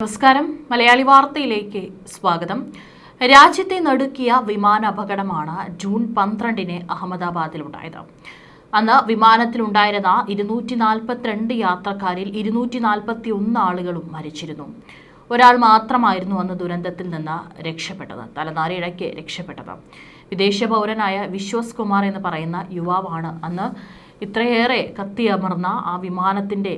നമസ്കാരം. മലയാളി വാർത്തയിലേക്ക് സ്വാഗതം. രാജ്യത്തെ നടുക്കിയ വിമാന അപകടമാണ് ജൂൺ പന്ത്രണ്ടിന് അഹമ്മദാബാദിലുണ്ടായത്. അന്ന് വിമാനത്തിലുണ്ടായിരുന്ന ഇരുന്നൂറ്റി നാൽപ്പത്തിരണ്ട് യാത്രക്കാരിൽ ഇരുന്നൂറ്റി നാൽപ്പത്തി ഒന്ന് ആളുകളും മരിച്ചിരുന്നു. ഒരാൾ മാത്രമായിരുന്നു അന്ന് ദുരന്തത്തിൽ നിന്ന് രക്ഷപ്പെട്ടത്. തലനാരിഴയ്ക്ക് രക്ഷപ്പെട്ടത്. വിദേശ പൗരനായ വിശ്വസ് കുമാർ എന്ന് പറയുന്ന യുവാവാണ് അന്ന് ഇത്രയേറെ കത്തിയമർന്ന ആ വിമാനത്തിന്റെ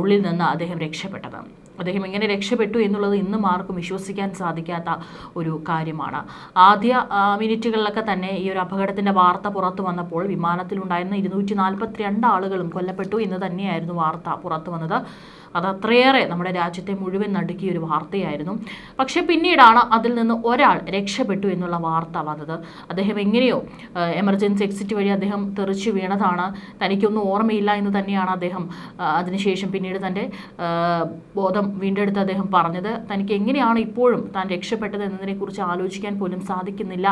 ഉള്ളിൽ നിന്ന് അദ്ദേഹം രക്ഷപ്പെട്ടത്. അദ്ദേഹം എങ്ങനെ രക്ഷപ്പെട്ടു എന്നുള്ളത് ഇന്നും ആർക്കും വിശ്വസിക്കാൻ സാധിക്കാത്ത ഒരു കാര്യമാണ്. ആദ്യ മിനിറ്റുകളിലൊക്കെ തന്നെ ഈ ഒരു അപകടത്തിന്റെ വാർത്ത പുറത്തു വന്നപ്പോൾ വിമാനത്തിലുണ്ടായിരുന്ന ഇരുന്നൂറ്റി നാൽപ്പത്തി രണ്ട് ആളുകളും കൊല്ലപ്പെട്ടു എന്ന് തന്നെയായിരുന്നു വാർത്ത പുറത്തു വന്നത്. അത് അത്രയേറെ നമ്മുടെ രാജ്യത്തെ മുഴുവൻ നടുക്കിയ ഒരു വാർത്തയായിരുന്നു. പക്ഷേ പിന്നീടാണ് അതിൽ നിന്ന് ഒരാൾ രക്ഷപ്പെട്ടു എന്നുള്ള വാർത്ത വന്നത്. അദ്ദേഹം എങ്ങനെയോ എമർജൻസി എക്സിറ്റ് വഴി അദ്ദേഹം തെറിച്ചു വീണതാണ്. തനിക്കൊന്നും ഓർമ്മയില്ല എന്ന് തന്നെയാണ് അദ്ദേഹം അതിനുശേഷം പിന്നീട് തന്റെ ബോധം വീണ്ടെടുത്ത് അദ്ദേഹം പറഞ്ഞത് തനിക്ക് എങ്ങനെയാണ് ഇപ്പോഴും താൻ രക്ഷപ്പെട്ടത് എന്നതിനെക്കുറിച്ച് ആലോചിക്കാൻ പോലും സാധിക്കുന്നില്ല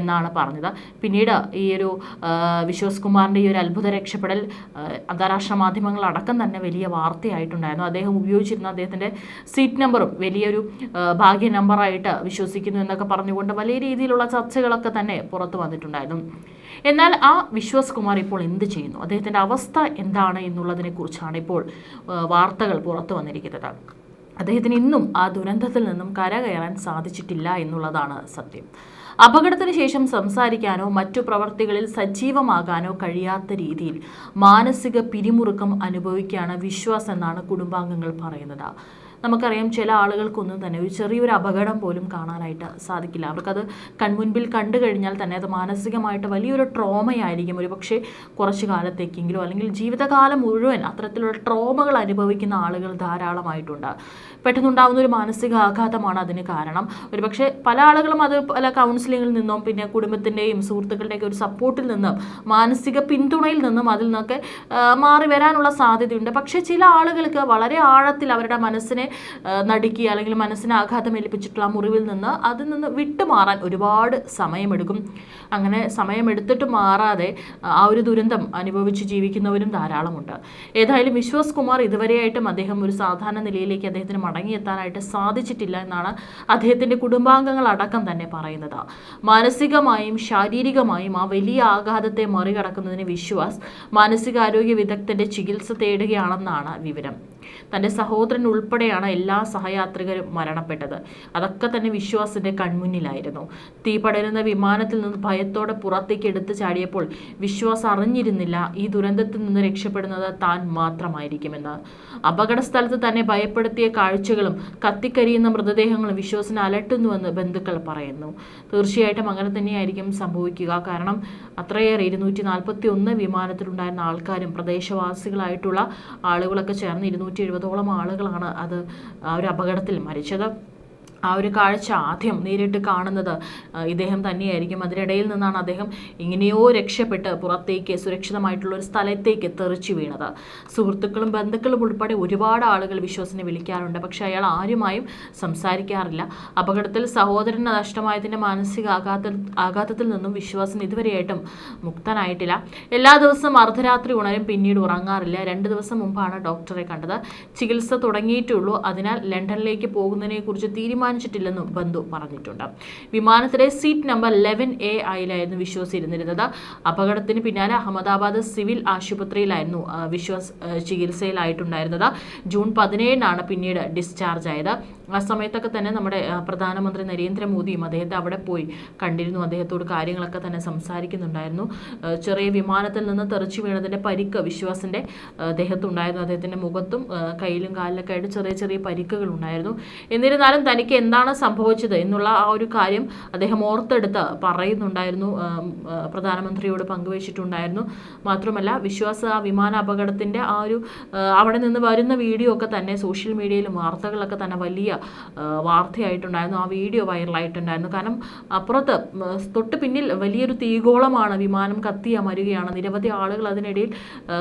എന്നാണ് പറഞ്ഞത്. പിന്നീട് ഈ ഒരു വിശ്വാസ് കുമാറിന്റെ ഈ ഒരു അത്ഭുത രക്ഷപ്പെടൽ അന്താരാഷ്ട്ര മാധ്യമങ്ങളടക്കം തന്നെ വലിയ വാർത്തയായിട്ടുണ്ടായിരുന്നു. അദ്ദേഹം ഉപയോഗിച്ചിരുന്ന അദ്ദേഹത്തിന്റെ സീറ്റ് നമ്പറും വലിയൊരു ഭാഗ്യ നമ്പറായിട്ട് വിശ്വസിക്കുന്നു എന്നൊക്കെ പറഞ്ഞുകൊണ്ട് വലിയ രീതിയിലുള്ള ചർച്ചകളൊക്കെ തന്നെ പുറത്തു വന്നിട്ടുണ്ടായിരുന്നു. എന്നാൽ ആ വിശ്വാസ് കുമാർ ഇപ്പോൾ എന്ത് ചെയ്യുന്നു? അദ്ദേഹത്തിന്റെ അവസ്ഥ എന്താണ് എന്നുള്ളതിനെക്കുറിച്ചാണ് ഇപ്പോൾ വാർത്തകൾ പുറത്തു വന്നിരിക്കുന്നത്. അദ്ദേഹത്തിന് ഇന്നും ആ ദുരന്തത്തിൽ നിന്നും കരകയറാൻ സാധിച്ചിട്ടില്ല എന്നുള്ളതാണ് സത്യം. അപകടത്തിന് ശേഷം സംസാരിക്കാനോ മറ്റു പ്രവർത്തികളിൽ സജീവമാകാനോ കഴിയാത്ത രീതിയിൽ മാനസിക പിരിമുറുക്കം അനുഭവിക്കുകയാണ് വിശ്വാസ് എന്നാണ് കുടുംബാംഗങ്ങൾ പറയുന്നത്. നമുക്കറിയാം ചില ആളുകൾക്കൊന്നും തന്നെ ഒരു ചെറിയൊരു അപകടം പോലും കാണാനായിട്ട് സാധിക്കില്ല. അവർക്കത് കൺമുൻപിൽ കണ്ടു കഴിഞ്ഞാൽ തന്നെ അത് മാനസികമായിട്ട് വലിയൊരു ട്രോമയായിരിക്കും. ഒരു പക്ഷേ കുറച്ച് കാലത്തേക്കെങ്കിലും അല്ലെങ്കിൽ ജീവിതകാലം മുഴുവൻ അത്തരത്തിലുള്ള ട്രോമകൾ അനുഭവിക്കുന്ന ആളുകൾ ധാരാളമായിട്ടുണ്ട്. പെട്ടെന്നുണ്ടാകുന്ന ഒരു മാനസിക ആഘാതമാണ് അതിന് കാരണം. ഒരുപക്ഷെ പല ആളുകളും അത് പല കൗൺസിലിങ്ങിൽ നിന്നും പിന്നെ കുടുംബത്തിന്റെയും സുഹൃത്തുക്കളുടെയൊക്കെ ഒരു സപ്പോർട്ടിൽ നിന്നും മാനസിക പിന്തുണയിൽ നിന്നും അതിൽ നിന്നൊക്കെ മാറി വരാനുള്ള സാധ്യതയുണ്ട്. പക്ഷേ ചില ആളുകൾക്ക് വളരെ ആഴത്തിൽ അവരുടെ മനസ്സിനെ നടുക്കി അല്ലെങ്കിൽ മനസ്സിന് ആഘാതം ഏൽപ്പിച്ചിട്ടുള്ള മുറിവിൽ നിന്ന് അതിൽ നിന്ന് വിട്ടുമാറാൻ ഒരുപാട് സമയമെടുക്കും. അങ്ങനെ സമയമെടുത്തിട്ട് മാറാതെ ആ ഒരു ദുരന്തം അനുഭവിച്ച് ജീവിക്കുന്നവരും ധാരാളമുണ്ട്. ഏതായാലും വിശ്വാസ് കുമാർ ഇതുവരെയായിട്ടും അദ്ദേഹം ഒരു സാധാരണ നിലയിലേക്ക് അദ്ദേഹത്തിന് മടങ്ങിയെത്താനായിട്ട് സാധിച്ചിട്ടില്ല എന്നാണ് അദ്ദേഹത്തിന്റെ കുടുംബാംഗങ്ങൾ അടക്കം തന്നെ പറയുന്നത്. മാനസികമായും ശാരീരികമായും ആ വലിയ ആഘാതത്തെ മറികടക്കുന്നതിന് വിശ്വാസ് മാനസികാരോഗ്യ വിദഗ്ധന്റെ ചികിത്സ തേടുകയാണെന്നാണ് വിവരം. തന്റെ സഹോദരൻ ഉൾപ്പെടെയാണ് എല്ലാ സഹയാത്രികരും മരണപ്പെട്ടത്. അതൊക്കെ തന്നെ വിശ്വാസിന്റെ കൺമുന്നിലായിരുന്നു. തീ പടരുന്ന വിമാനത്തിൽ നിന്ന് ഭയത്തോടെ പുറത്തേക്ക് എടുത്തു ചാടിയപ്പോൾ വിശ്വാസ് അറിഞ്ഞിരുന്നില്ല ഈ ദുരന്തത്തിൽ നിന്ന് രക്ഷപ്പെടുന്നത് താൻ മാത്രമായിരിക്കുമെന്ന്. അപകട സ്ഥലത്ത് തന്നെ ഭയപ്പെടുത്തിയ കാഴ്ചകളും കത്തിക്കരിയുന്ന മൃതദേഹങ്ങളും വിശ്വാസിനെ അലട്ടുന്നുവെന്ന് ബന്ധുക്കൾ പറയുന്നു. തീർച്ചയായിട്ടും അങ്ങനെ തന്നെയായിരിക്കും സംഭവിക്കുക. കാരണം അത്രയേറെ ഇരുന്നൂറ്റി നാൽപ്പത്തി ഒന്ന് വിമാനത്തിലുണ്ടായിരുന്ന ആൾക്കാരും പ്രദേശവാസികളായിട്ടുള്ള ആളുകളൊക്കെ ചേർന്ന് ഇരുന്നൂറ്റി എഴുപതോളം ആളുകളാണ് അത് ആ ഒരു അപകടത്തിൽ മരിച്ചത്. ആ ഒരു കാഴ്ച ആദ്യം നേരിട്ട് കാണുന്നത് ഇദ്ദേഹം തന്നെയായിരിക്കും. അതിനിടയിൽ നിന്നാണ് അദ്ദേഹം ഇങ്ങനെയോ രക്ഷപ്പെട്ട് പുറത്തേക്ക് സുരക്ഷിതമായിട്ടുള്ള ഒരു സ്ഥലത്തേക്ക് തെറിച്ചു വീണത്. സുഹൃത്തുക്കളും ബന്ധുക്കളും ഉൾപ്പെടെ ഒരുപാട് ആളുകൾ വിശ്വസിനെ വിളിക്കാറുണ്ട്. പക്ഷേ അയാൾ ആരുമായും സംസാരിക്കാറില്ല. അപകടത്തിൽ സഹോദരന് നഷ്ടമായതിന്റെ മാനസിക ആഘാത ആഘാതത്തിൽ നിന്നും വിശ്വാസിന് ഇതുവരെയായിട്ടും മുക്തനായിട്ടില്ല. എല്ലാ ദിവസവും അർദ്ധരാത്രി ഉണരും പിന്നീട് ഉറങ്ങാറില്ല. രണ്ട് ദിവസം മുമ്പാണ് ഡോക്ടറെ കണ്ടത്. ചികിത്സ തുടങ്ങിയിട്ടുള്ളൂ. അതിനാൽ ലണ്ടനിലേക്ക് പോകുന്നതിനെക്കുറിച്ച് തീരുമാനിച്ചിട്ടില്ലെന്നും ബന്ധു പറഞ്ഞിട്ടുണ്ട്. വിമാനത്തിലെ സീറ്റ് നമ്പർ ലെവൻ എ ആയിലായിരുന്നു വിശ്വാസ് ഇരുന്നിരുന്നത് അപകടത്തിന് പിന്നാലെ അഹമ്മദാബാദ് സിവിൽ ആശുപത്രിയിലായിരുന്നു വിശ്വാസ് ചികിത്സയിലായിട്ടുണ്ടായിരുന്നത്. ജൂൺ പതിനേഴിനാണ് പിന്നീട് ഡിസ്ചാർജ് ആയത് ആ സമയത്തൊക്കെ തന്നെ നമ്മുടെ പ്രധാനമന്ത്രി നരേന്ദ്രമോദിയും അദ്ദേഹത്തെ അവിടെ പോയി കണ്ടിരുന്നു. അദ്ദേഹത്തോട് കാര്യങ്ങളൊക്കെ തന്നെ സംസാരിക്കുന്നുണ്ടായിരുന്നു. ചെറിയ വിമാനത്തിൽ നിന്ന് തെറിച്ചു വീണതിന്റെ പരിക്ക് വിശ്വാസിന്റെ ദേഹത്തുണ്ടായിരുന്നു. അദ്ദേഹത്തിന്റെ മുഖത്തും കയ്യിലും കാലിലൊക്കെ ആയിട്ട് ചെറിയ ചെറിയ പരിക്കുകൾ ഉണ്ടായിരുന്നു എന്നിരുന്നാലും തനിക്ക് എന്താണ് സംഭവിച്ചത് എന്നുള്ള ആ ഒരു കാര്യം അദ്ദേഹം ഓർത്തെടുത്ത് പറയുന്നുണ്ടായിരുന്നു. പ്രധാനമന്ത്രിയോട് പങ്കുവച്ചിട്ടുണ്ടായിരുന്നു. മാത്രമല്ല വിശ്വാസ ആ വിമാന അപകടത്തിന്റെ ആ ഒരു അവിടെ നിന്ന് വരുന്ന വീഡിയോ ഒക്കെ തന്നെ സോഷ്യൽ മീഡിയയിലും വാർത്തകളൊക്കെ തന്നെ വലിയ വാർത്തയായിട്ടുണ്ടായിരുന്നു. ആ വീഡിയോ വൈറലായിട്ടുണ്ടായിരുന്നു. കാരണം അപ്പുറത്ത് തൊട്ട് പിന്നിൽ വലിയൊരു തീഗോളമാണ് വിമാനം കത്തി അമരുകയാണ്. നിരവധി ആളുകൾ അതിനിടയിൽ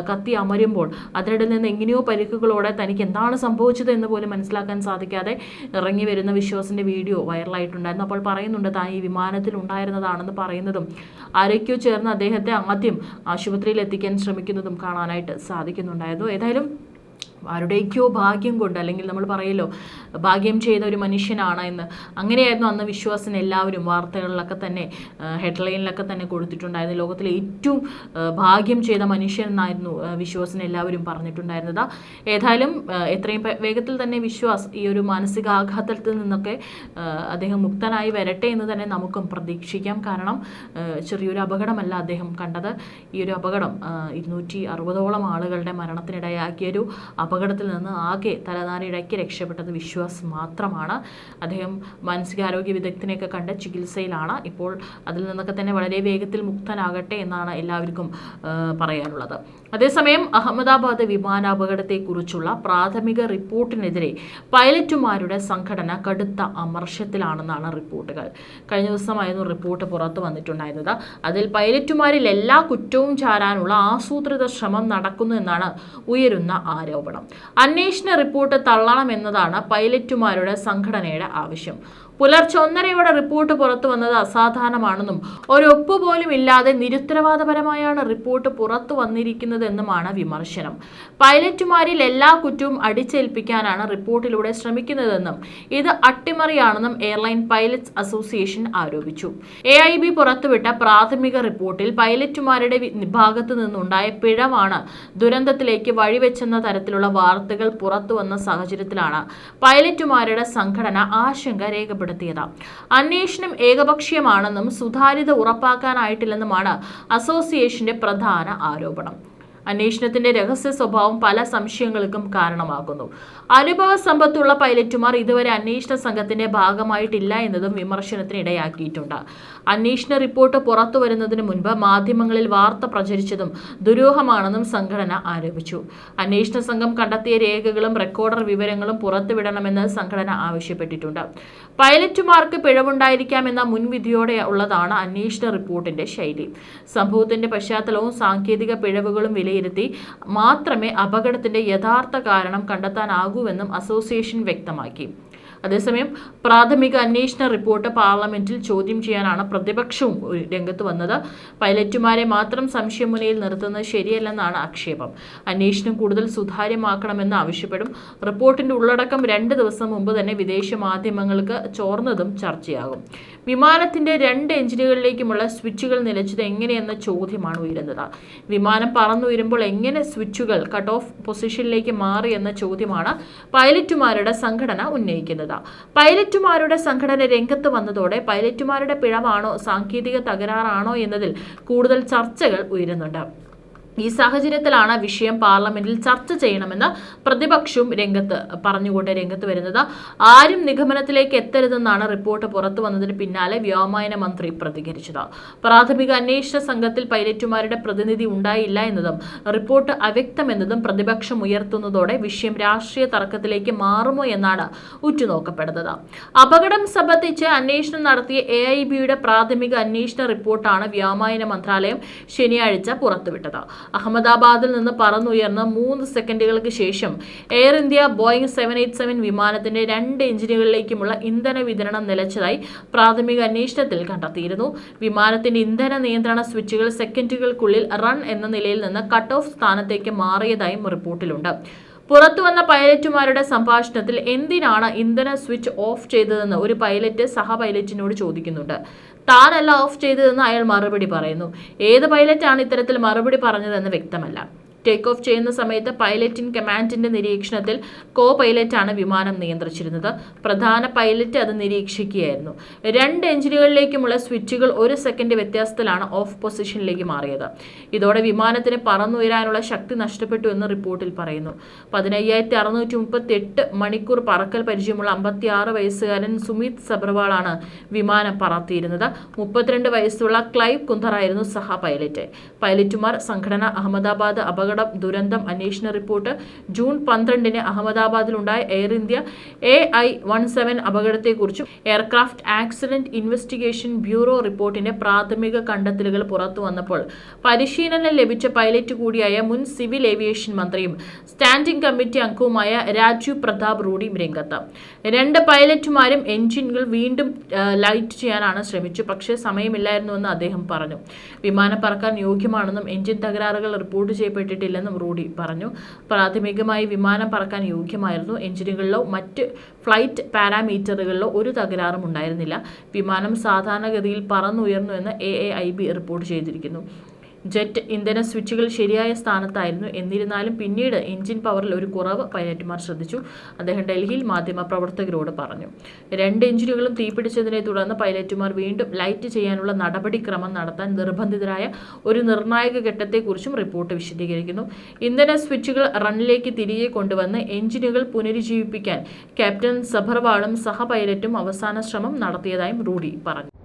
കത്തി അമരുമ്പോൾ അതിനിടയിൽ നിന്ന് എങ്ങനെയോ പരിക്കുകളോടെ തനിക്ക് എന്താണ് സംഭവിച്ചത് എന്ന് പോലും മനസ്സിലാക്കാൻ സാധിക്കാതെ ഇറങ്ങി വരുന്ന വിശ്വാസിന്റെ വീഡിയോ വൈറലായിട്ടുണ്ടായിരുന്നു. അപ്പോൾ പറയുന്നുണ്ട് താൻ ഈ വിമാനത്തിൽ ഉണ്ടായിരുന്നതാണെന്ന് പറയുന്നതും ആരൊക്കെയോ ചേർന്ന് അദ്ദേഹത്തെ ആദ്യം ആശുപത്രിയിൽ എത്തിക്കാൻ ശ്രമിക്കുന്നതും കാണാനായിട്ട് സാധിക്കുന്നുണ്ടായിരുന്നു. ഏതായാലും ആരുടെയൊക്കെയോ ഭാഗ്യം കൊണ്ട് അല്ലെങ്കിൽ നമ്മൾ പറയല്ലോ ഭാഗ്യം ചെയ്ത ഒരു മനുഷ്യനാണ് എന്ന്. അങ്ങനെയായിരുന്നു അന്ന് വിശ്വാസിന് എല്ലാവരും വാർത്തകളിലൊക്കെ തന്നെ ഹെഡ്ലൈനിലൊക്കെ തന്നെ കൊടുത്തിട്ടുണ്ടായിരുന്നു ലോകത്തിലെ ഏറ്റവും ഭാഗ്യം ചെയ്ത മനുഷ്യൻ എന്നായിരുന്നു വിശ്വാസിന് എല്ലാവരും പറഞ്ഞിട്ടുണ്ടായിരുന്നത്. ഏതായാലും എത്രയും വേഗത്തിൽ തന്നെ വിശ്വാസ് ഈ ഒരു മാനസികാഘാതത്തിൽ നിന്നൊക്കെ അദ്ദേഹം മുക്തനായി വരട്ടെ എന്ന് തന്നെ നമുക്കും പ്രതീക്ഷിക്കാം. കാരണം ചെറിയൊരു അപകടമല്ല അദ്ദേഹം കണ്ടത്. ഈ ഒരു അപകടം ഇരുന്നൂറ്റി അറുപതോളം ആളുകളുടെ മരണത്തിനിടയാക്കിയൊരു അപകടത്തിൽ നിന്ന് ആകെ തലനാരിഴയ്ക്ക് രക്ഷപ്പെട്ടത് വിശ്വാസ് മാത്രമാണ്. അദ്ദേഹം മാനസികാരോഗ്യ വിദഗ്ധനെയൊക്കെ കണ്ട് ചികിത്സയിലാണ്. ഇപ്പോൾ അതിൽ നിന്നൊക്കെ തന്നെ വളരെ വേഗത്തിൽ മുക്തനാകട്ടെ എന്നാണ് എല്ലാവർക്കും പറയാനുള്ളത്. അതേസമയം അഹമ്മദാബാദ് വിമാനാപകടത്തെക്കുറിച്ചുള്ള പ്രാഥമിക റിപ്പോർട്ടിനെതിരെ പൈലറ്റുമാരുടെ സംഘടന കടുത്ത അമർഷത്തിലാണെന്നാണ് റിപ്പോർട്ടുകൾ. കഴിഞ്ഞ ദിവസമായിരുന്നു റിപ്പോർട്ട് പുറത്തു വന്നിട്ടുണ്ടായിരുന്നത്. അതിൽ പൈലറ്റുമാരിൽ എല്ലാ കുറ്റവും ചാരാനുള്ള ആസൂത്രിത ശ്രമം നടക്കുന്നു എന്നാണ് ഉയരുന്ന ആരോപണം. അന്വേഷണ റിപ്പോർട്ട് തള്ളണമെന്നതാണ് പൈലറ്റുമാരുടെ സംഘടനയുടെ ആവശ്യം. പുലർച്ചെ ഒന്നരയോടെ റിപ്പോർട്ട് പുറത്തു വന്നത് അസാധാരണമാണെന്നും ഒരു ഒപ്പ് പോലും ഇല്ലാതെ നിരുത്തരവാദപരമായാണ് റിപ്പോർട്ട് പുറത്തു വന്നിരിക്കുന്നതെന്നുമാണ് വിമർശനം. പൈലറ്റുമാരിൽ എല്ലാ കുറ്റവും അടിച്ചേൽപ്പിക്കാനാണ് റിപ്പോർട്ടിലൂടെ ശ്രമിക്കുന്നതെന്നും ഇത് അട്ടിമറിയാണെന്നും എയർലൈൻ പൈലറ്റ്സ് അസോസിയേഷൻ ആരോപിച്ചു. എ ഐ ബി പുറത്തുവിട്ട പ്രാഥമിക റിപ്പോർട്ടിൽ പൈലറ്റുമാരുടെ ഭാഗത്തു നിന്നുണ്ടായ പിഴവാണ് ദുരന്തത്തിലേക്ക് വഴിവെച്ചെന്ന തരത്തിലുള്ള വാർത്തകൾ പുറത്തു വന്ന സാഹചര്യത്തിലാണ്. പൈലറ്റുമാരുടെ സംഘടന ആശങ്ക രേഖപ്പെടുത്തിയത് അന്വേഷണം ഏകപക്ഷീയമാണെന്നും സുതാര്യത ഉറപ്പാക്കാനായിട്ടില്ലെന്നുമാണ് അസോസിയേഷന്റെ പ്രധാന ആരോപണം. അന്വേഷണത്തിന്റെ രഹസ്യ സ്വഭാവം പല സംശയങ്ങൾക്കും കാരണമാകുന്നു. അനുഭവ സമ്പത്തുള്ള പൈലറ്റുമാർ ഇതുവരെ അന്വേഷണ സംഘത്തിന്റെ ഭാഗമായിട്ടില്ല എന്നതും വിമർശനത്തിന് ഇടയാക്കിയിട്ടുണ്ട് അന്വേഷണ റിപ്പോർട്ട് പുറത്തു വരുന്നതിന് മുൻപ് മാധ്യമങ്ങളിൽ വാർത്ത പ്രചരിച്ചതും ദുരൂഹമാണെന്നും സംഘടന ആരോപിച്ചു. അന്വേഷണ സംഘം കണ്ടെത്തിയ രേഖകളും റെക്കോർഡർ വിവരങ്ങളും പുറത്തുവിടണമെന്ന് സംഘടന ആവശ്യപ്പെട്ടിട്ടുണ്ട്. പൈലറ്റുമാർക്ക് പിഴവുണ്ടായിരിക്കാമെന്ന മുൻവിധിയോടെ ഉള്ളതാണ് അന്വേഷണ റിപ്പോർട്ടിന്റെ ശൈലി. സംഭവത്തിന്റെ പശ്ചാത്തലവും സാങ്കേതിക പിഴവുകളും വിലയിരുത്തി മാത്രമേ അപകടത്തിന്റെ യഥാർത്ഥ കാരണം കണ്ടെത്താനാകൂവെന്നും അസോസിയേഷൻ വ്യക്തമാക്കി. അതേസമയം പ്രാഥമിക അന്വേഷണ റിപ്പോർട്ട് പാർലമെന്റിൽ ചോദ്യം ചെയ്യാനാണ് പ്രതിപക്ഷവും രംഗത്ത് വന്നത്. പൈലറ്റുമാരെ മാത്രം സംശയമുനയിൽ നിർത്തുന്നത് ശരിയല്ലെന്നാണ് ആക്ഷേപം. അന്വേഷണം കൂടുതൽ സുതാര്യമാക്കണമെന്ന് ആവശ്യപ്പെടും. റിപ്പോർട്ടിന്റെ ഉള്ളടക്കം രണ്ട് ദിവസം മുമ്പ് തന്നെ വിദേശ മാധ്യമങ്ങൾക്ക് ചോർന്നതും ചർച്ചയാകും. വിമാനത്തിന്റെ രണ്ട് എഞ്ചിനുകളിലേക്കുമുള്ള സ്വിച്ചുകൾ നിലച്ചത് എങ്ങനെയെന്ന ചോദ്യമാണ് ഉയരുന്നത്. വിമാനം പറന്നുയരുമ്പോൾ എങ്ങനെ സ്വിച്ചുകൾ കട്ട് ഓഫ് പൊസിഷനിലേക്ക് മാറി എന്ന ചോദ്യമാണ് പൈലറ്റുമാരുടെ സംഘടന ഉന്നയിക്കുന്നത്. പൈലറ്റുമാരുടെ സംഘടന രംഗത്ത് വന്നതോടെ പൈലറ്റുമാരുടെ പിഴവാണോ സാങ്കേതിക തകരാറാണോ എന്നതിൽ കൂടുതൽ ചർച്ചകൾ ഉയരുന്നുണ്ട്. ഈ സാഹചര്യത്തിലാണ് വിഷയം പാർലമെന്റിൽ ചർച്ച ചെയ്യണമെന്ന് പ്രതിപക്ഷവും രംഗത്ത് പറഞ്ഞുകൊണ്ട് രംഗത്ത് വരുന്നത്. ആരും നിഗമനത്തിലേക്ക് എത്തരുതെന്നാണ് റിപ്പോർട്ട് പുറത്തു വന്നതിന് പിന്നാലെ വ്യോമയാന മന്ത്രി പ്രതികരിച്ചത്. പ്രാഥമിക അന്വേഷണ സംഘത്തിൽ പൈലറ്റുമാരുടെ പ്രതിനിധി ഉണ്ടായില്ല എന്നതും റിപ്പോർട്ട് അവ്യക്തമെന്നതും പ്രതിപക്ഷം ഉയർത്തുന്നതോടെ വിഷയം രാഷ്ട്രീയ തർക്കത്തിലേക്ക് മാറുമോ എന്നാണ് ഉറ്റുനോക്കപ്പെടുന്നത്. അപകടം സംബന്ധിച്ച് അന്വേഷണം നടത്തിയ എ ഐ ബിയുടെ പ്രാഥമിക അന്വേഷണ റിപ്പോർട്ടാണ് വ്യോമയാന മന്ത്രാലയം ശനിയാഴ്ച പുറത്തുവിട്ടത്. അഹമ്മദാബാദിൽ നിന്ന് പറന്നുയർന്ന മൂന്ന് സെക്കൻഡുകൾക്ക് ശേഷം Air India Boeing seven eight seven വിമാനത്തിന്റെ രണ്ട് എഞ്ചിനുകളിലേക്കുമുള്ള ഇന്ധന വിതരണം നിലച്ചതായി പ്രാഥമിക അന്വേഷണത്തിൽ കണ്ടെത്തിയിരുന്നു. വിമാനത്തിന്റെ ഇന്ധന നിയന്ത്രണ സ്വിച്ചുകൾ സെക്കൻഡുകൾക്കുള്ളിൽ റൺ എന്ന നിലയിൽ നിന്ന് കട്ട് ഓഫ് സ്ഥാനത്തേക്ക് മാറിയതായും റിപ്പോർട്ടിലുണ്ട്. പുറത്തുവന്ന പൈലറ്റുമാരുടെ സംഭാഷണത്തിൽ എന്തിനാണ് ഇന്ധന സ്വിച്ച് ഓഫ് ചെയ്തതെന്ന് ഒരു പൈലറ്റ് സഹ പൈലറ്റിനോട് ചോദിക്കുന്നുണ്ട്. താനല്ല ഓഫ് ചെയ്തതെന്ന് അയാൾ മറുപടി പറയുന്നു. ഏത് പൈലറ്റാണ് ഇത്തരത്തിൽ മറുപടി പറഞ്ഞതെന്ന് വ്യക്തമല്ല. ടേക്ക് ഓഫ് ചെയ്യുന്ന സമയത്ത് പൈലറ്റിൻ കമാൻഡിന്റെ നിരീക്ഷണത്തിൽ കോ പൈലറ്റാണ് വിമാനം നിയന്ത്രിച്ചിരുന്നത്. പ്രധാന പൈലറ്റ് അത് നിരീക്ഷിക്കുകയായിരുന്നു. രണ്ട് എഞ്ചിനുകളിലേക്കുമുള്ള സ്വിച്ചുകൾ ഒരു സെക്കൻഡ് വ്യത്യാസത്തിലാണ് ഓഫ് പൊസിഷനിലേക്ക് മാറിയത്. ഇതോടെ വിമാനത്തിന് പറന്നുയരാനുള്ള ശക്തി നഷ്ടപ്പെട്ടു എന്ന് റിപ്പോർട്ടിൽ പറയുന്നു. പതിനയ്യായിരത്തി അറുന്നൂറ്റി മുപ്പത്തി എട്ട് മണിക്കൂർ പറക്കൽ പരിചയമുള്ള അമ്പത്തിയാറ് വയസ്സുകാരൻ സുമിത് സബർവാളാണ് വിമാനം പറത്തിയിരുന്നത്. മുപ്പത്തിരണ്ട് വയസ്സുള്ള ക്ലൈവ് കുന്തറായിരുന്നു സഹ പൈലറ്റ് പൈലറ്റുമാർ സംഘടന അഹമ്മദാബാദ് അപകടം ദുരന്തം അന്വേഷണ റിപ്പോർട്ട്. ജൂൺ പന്ത്രണ്ടിന് അഹമ്മദാബാദിലുണ്ടായ Air India A I one seven അപകടത്തെക്കുറിച്ചും aircraft accident investigation bureau റിപ്പോർട്ടിന്റെ പ്രാഥമിക കണ്ടെത്തലുകൾ പുറത്തു വന്നപ്പോൾ പരിശീലനം ലഭിച്ച പൈലറ്റ് കൂടിയായ മുൻ സിവിൽ ഏവിയേഷൻ മന്ത്രിയും സ്റ്റാൻഡിംഗ് കമ്മിറ്റി അംഗവുമായ രാജീവ് പ്രതാപ് റൂഡിയും രംഗത്ത്. രണ്ട് പൈലറ്റുമാരും എഞ്ചിനുകൾ വീണ്ടും ലൈറ്റ് ചെയ്യാനാണ് ശ്രമിച്ചു. പക്ഷേ സമയമില്ലായിരുന്നുവെന്ന് അദ്ദേഹം പറഞ്ഞു. വിമാനം പറക്കാൻ യോഗ്യമാണെന്നും എഞ്ചിൻ തകരാറുകൾ റിപ്പോർട്ട് ചെയ്യപ്പെട്ടിട്ടില്ല. ഉണ്ടായിട്ടില്ലെന്നും റൂഡി പറഞ്ഞു. പ്രാഥമികമായി വിമാനം പറക്കാൻ യോഗ്യമായിരുന്നു. എഞ്ചിനുകളിലോ മറ്റ് ഫ്ലൈറ്റ് പാരാമീറ്ററുകളിലോ ഒരു തകരാറും ഉണ്ടായിരുന്നില്ല. വിമാനം സാധാരണഗതിയിൽ പറന്നുയർന്നു എന്ന് A A I B report ചെയ്തിരിക്കുന്നു. ജെറ്റ് ഇന്ധന സ്വിച്ചുകൾ ശരിയായ സ്ഥാനത്തായിരുന്നു. എന്നിരുന്നാലും പിന്നീട് എഞ്ചിൻ പവറിൽ ഒരു കുറവ് പൈലറ്റുമാർ ശ്രദ്ധിച്ചു. അദ്ദേഹം ഡൽഹിയിൽ മാധ്യമപ്രവർത്തകരോട് പറഞ്ഞു. രണ്ട് എഞ്ചിനുകളും തീപിടിച്ചതിനെ തുടർന്ന് പൈലറ്റുമാർ വീണ്ടും ലൈറ്റ് ചെയ്യാനുള്ള നടപടിക്രമം നടത്താൻ നിർബന്ധിതരായ ഒരു നിർണായക ഘട്ടത്തെക്കുറിച്ചും റിപ്പോർട്ട് വിശദീകരിക്കുന്നു. ഇന്ധന സ്വിച്ചുകൾ റണ്ണിലേക്ക് തിരികെ കൊണ്ടുവന്ന് എഞ്ചിനുകൾ പുനരുജ്ജീവിപ്പിക്കാൻ ക്യാപ്റ്റൻ സഭർവാളും സഹ പൈലറ്റും അവസാന ശ്രമം നടത്തിയതായും റൂഡി പറഞ്ഞു.